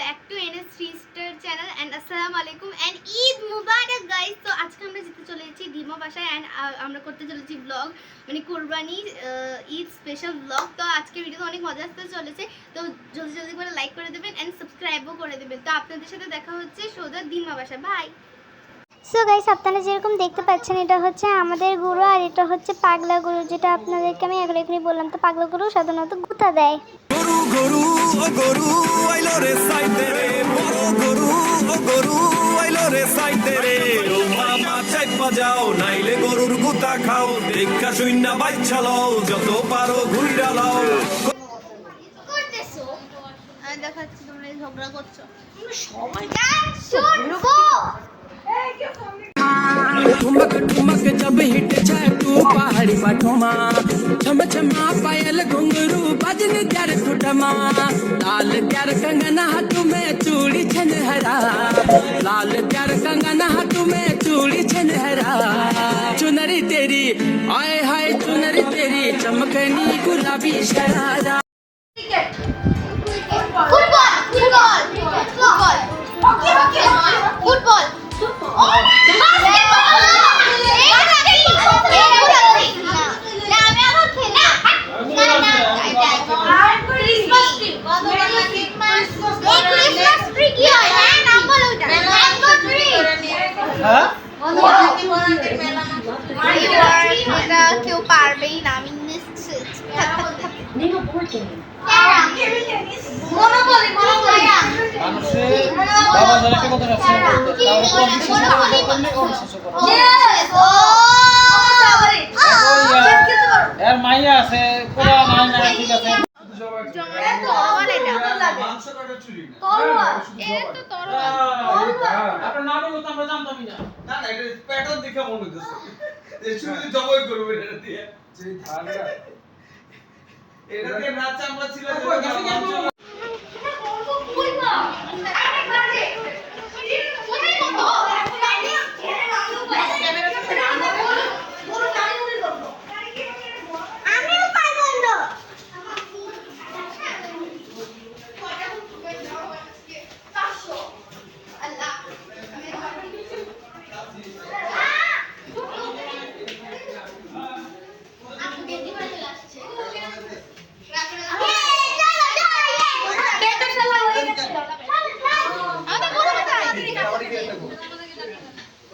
Back to N S three star channel and আসসালামু আলাইকুম and Eid Mubarak guys তো আজকে আমরা যেতে চলেছি ডিমা বাসায় অ্যান্ড আমরা করতে চলেছি ব্লগ মানে কোরবানি ঈদ স্পেশাল ব্লগ তো আজকে ভিডিওতে অনেক মজা আসতে চলেছে। তো জলদি জলদি করে লাইক করে দেবেন অ্যান্ড সাবস্ক্রাইবও করে দেবেন। তো আপনাদের সাথে দেখা হচ্ছে সোজা ডিমা বাসা বাই সো গাইস আপনারা যেরকম দেখতে পাচ্ছেন এটা হচ্ছে আমাদের গুরু আর এটা হচ্ছে পাগলা গুরু যেটা আপনাদেরকে আমি আগে এখানে বললাম। তো পাগলা গুরু সাধারণত গুতা দেয়। গরু গরু ও গরু আইলো রে সাইতে রে। বড় গরু ও গরু আইলো রে সাইতে রে। ও মামা চাই বাজাও নাইলে গরুর গুতা খাও। দেখা শূন্য বাচ্চা লও যত পারো ঘুইরা লাও করতেছো? আমি দেখাচ্ছি তোমরা ঝগড়া করছ। ठुमक ठुमक जब हिट छे तू पहाड़ी बाटोमा छम, छमा पायल घुंगरू बजन त्यार सुटमा लाल त्यार कंगन हाथ में चूड़ी छन लाल त्यार कंगन हाथ में चूड़ी छन चुनरी तेरी, आए हाय चुनरी तेरी, चमकनी गुलाबी sharara. Football football football hockey hockey. Football. কেউ পারবেই না আমি নিশ্চিত এর মাইয়া আছে পুরা নাই না ঠিক আছে। আপনার নাম হলো তো আমরা জানতামই না। না না এটা প্যাটার্ন দেখে মনে হচ্ছে এই শুধু জবই করবে এটা দিয়ে। যে ধারটা এটা দিয়ে নাচ আমরা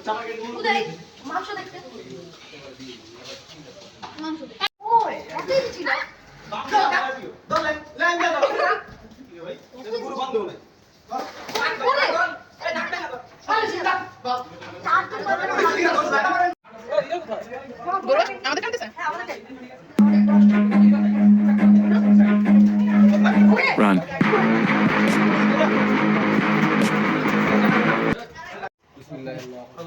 ছিল রান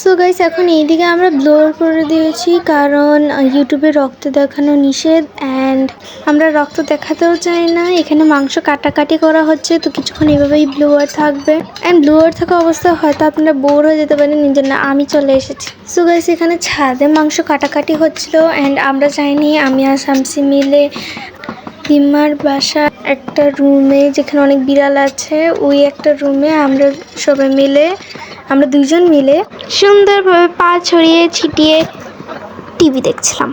সো গাইস এখন এইদিকে আমরা ব্লোর করে দিয়েছি কারণ ইউটিউবে রক্ত দেখানো নিষেধ অ্যান্ড আমরা রক্ত দেখাতেও চাই না। এখানে মাংস কাটাকাটি করা হচ্ছে, তো কিছুক্ষণ এভাবেই ব্লোয়ার থাকবে। অ্যান্ড ব্লোয়ার থাকা অবস্থায় হয়তো আপনারা বোর হয়ে যেতে পারেন নিজের না আমি চলে এসেছি। সো গাইস এখানে ছাদে মাংস কাটাকাটি হচ্ছিল অ্যান্ড আমরা চাইনি আমি আর শামসি মিলে দিম্মার বাসা একটা রুমে যেখানে অনেক বিড়াল আছে, ওই একটা রুমে আমরা সবাই মিলে, আমরা দুজন মিলে সুন্দরভাবে পা ছড়িয়ে ছিটিয়ে টিভি দেখছিলাম।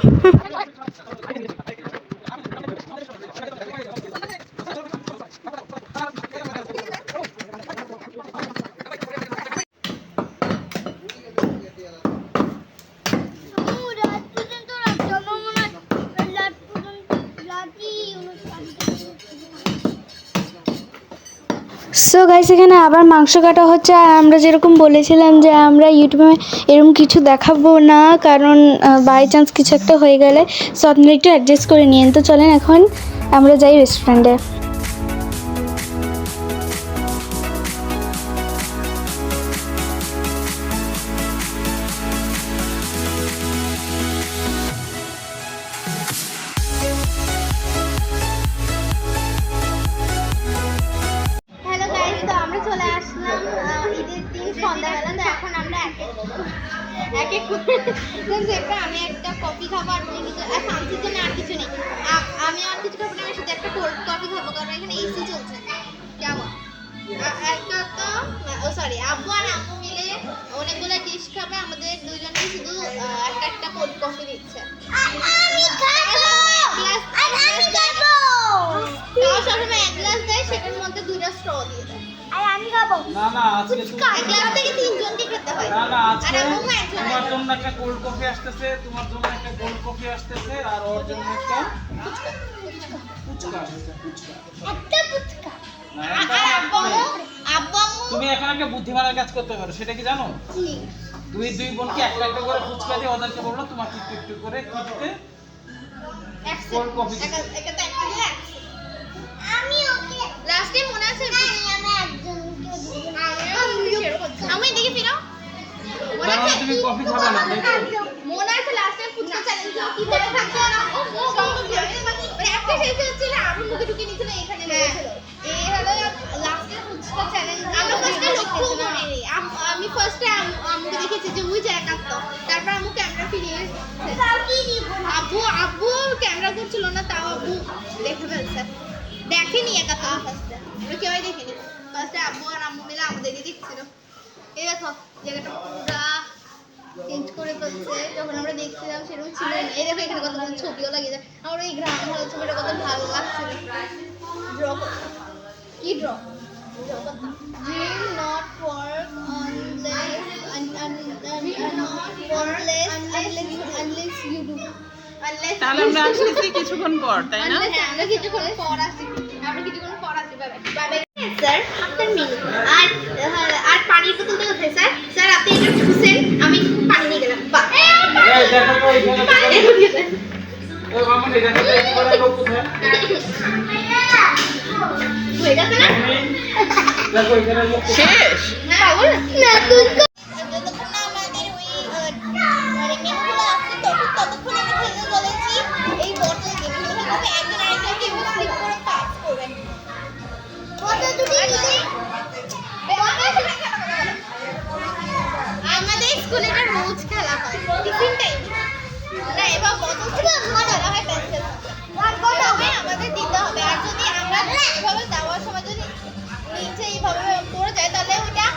সো গাইস এখানে আবার মাংস কাটা হচ্ছে আর আমরা যেরকম বলেছিলাম যে আমরা ইউটিউবে এরকম কিছু দেখাবো না, কারণ বাই চান্স কিছু একটা হয়ে গেলে সো আপনারা একটু অ্যাডজাস্ট করে নিন তো চলেন এখন আমরা যাই রেস্টুরেন্টে কোল্ড কফি খাব কারণ এখানে এসি চলছে। কেমন? একটা তো ও সরি আব্বু আর আম্মু মিলে অনেকগুলো ডিশ খাবে আমাদের দুজনকে শুধু একটা একটা কোল্ড কফি দিচ্ছে আমি খাব! আর আমি খাব সবসময় এক গ্লাস দেয় সেটার মধ্যে দুইটা স্ট্র দিয়ে দেয়। আর আমি খাব। না না আজকে তুমি এক গ্লাস থেকে তিনজনকে খেতে হয়। না না আজকে তোমার জন্য একটা কোল্ড কফি আসতেছে তোমার জন্য একটা কোল্ড কফি আসতেছে আর ওর জন্য একটা ফুচকা আসতেছে ফুচকা। ফুচকা। তুমি এখন একটা বুদ্ধিমানের কাজ করতে পারো সেটা কি জানো? দুই দুই বোনকে একটা একটা করে ফুচকা দিয়ে ওদেরকে বলল তোমাকে একটু একটু করে কিনতে এক Cold time মনে আছে? আমি এদিকে ফিরো। মনে মানে আছে? তুমি কফি খাবে না মনে আছে time ফুচকা challenge ছিল? কীভাবে থাকতো না? সম্ভব ছিল। মানে একটা শেষ হচ্ছিল, আবার মুখে ঢুকিয়ে নিচ্ছিল, এখানে লেগেছিল। এই হলো এর ফুচকা challenge। আমরা first এ লক্ষ্যও করিনি। আমি ফার্স্টে আম্মুকে দেখেছি যে ওই যে একাত্ত তারপর আম্মু ক্যামেরা ফিরিয়ে আব্বু আব্বু ক্যামেরা করছিল না তাও আব্বু দেখে ফেলছে দেখেনি একাত্ত ফার্স্টে আমরা কেউই দেখিনি। ফার্স্টে আব্বু আর আম্মু মিলে আমাদেরকে দেখছিল এই দেখো জায়গাটা পুরা চেঞ্জ করে ফেলছে। যখন আমরা দেখছিলাম সেরকম ছিল। এই দেখো এখানে কতগুলো ছবিও লাগিয়ে যায় আমার এই গ্রাম ভালো ছবিটা কত ভালো লাগছিল। ড্র কি draw will not work unless un, un, un, un, unless unless unless you do. unless তাহলে আমরা আসতেছি কিছুক্ষণ পর তাই না? আমরা কিছুক্ষণ পর আসি। স্যার আপনার আর আর পানির বোতলটা কোথায় স্যার স্যার আপনি এটা খুঁজছেন আমি পানি নিয়ে গেলাম। বা স্কুলে এটা রোজ খেলা হয়। টিফিন টাইম না এবার বটল থেকে খেলা হয় পেন্সিল তবে আমাদের দিতে হবে। আর যদি আমরা এভাবে দেওয়ার সময় যদি নিচে এইভাবে পড়ে যায় তাহলে ওটা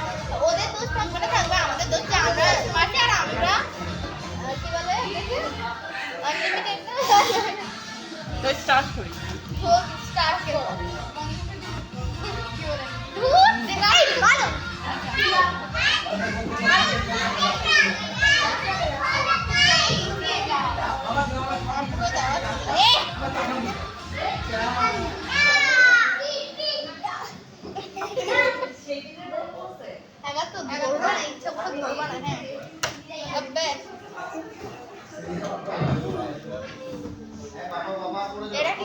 ওদের দোষ থাকবে না থাকবে। আমাদের দোষ যে আমরা মাঠে আর আমরা কি বলে তো স্টার্ট করি। স্টার্ট করো কি বলে? ধুর, দেখাই। ভালো এটা কি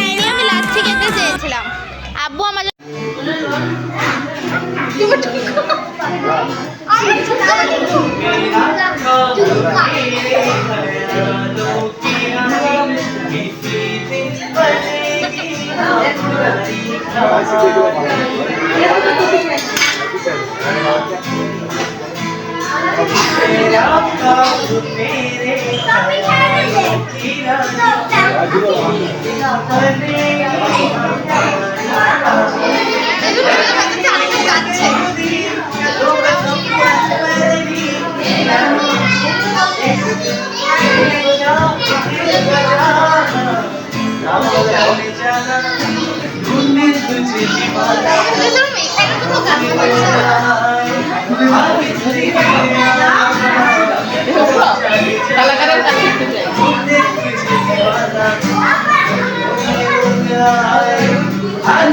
আব্বু আমার Thank you.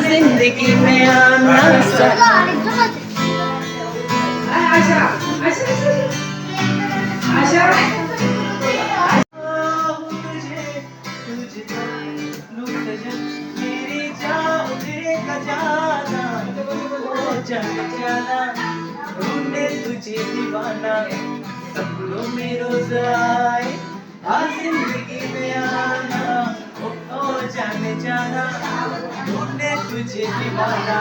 जिंदगी में आना तुझे सपनों में रोज आए आज ज़िंदगी में आना ओ, ओ जाने जाना। ढूंढे तुझे दीवाना।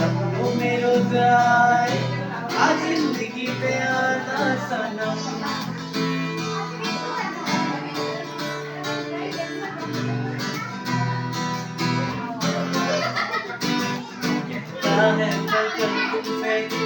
सपनों में रोज आए आज ज़िंदगी में आना सनम। है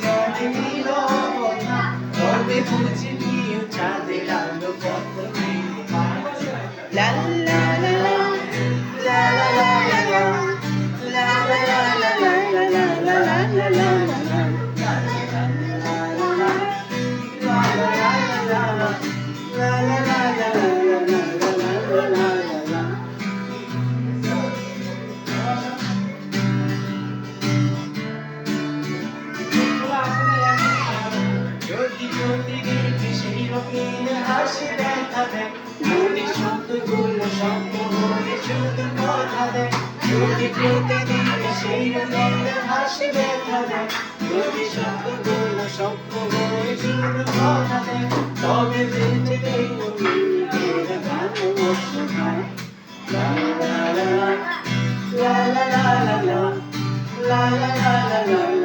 বুঝি নিয়ে চাঁদের আলো যদি প্রতিদিন সেই রঙিন হাসি দেখা দেয় যদি শব্দগুলো শব্দ হয়ে শুধু কথা দেয় তবে বেঁচে দেখো নিজের ভালোবাসা হয়। লা লা লা লা লা লা লা লা লা লা লা লা লা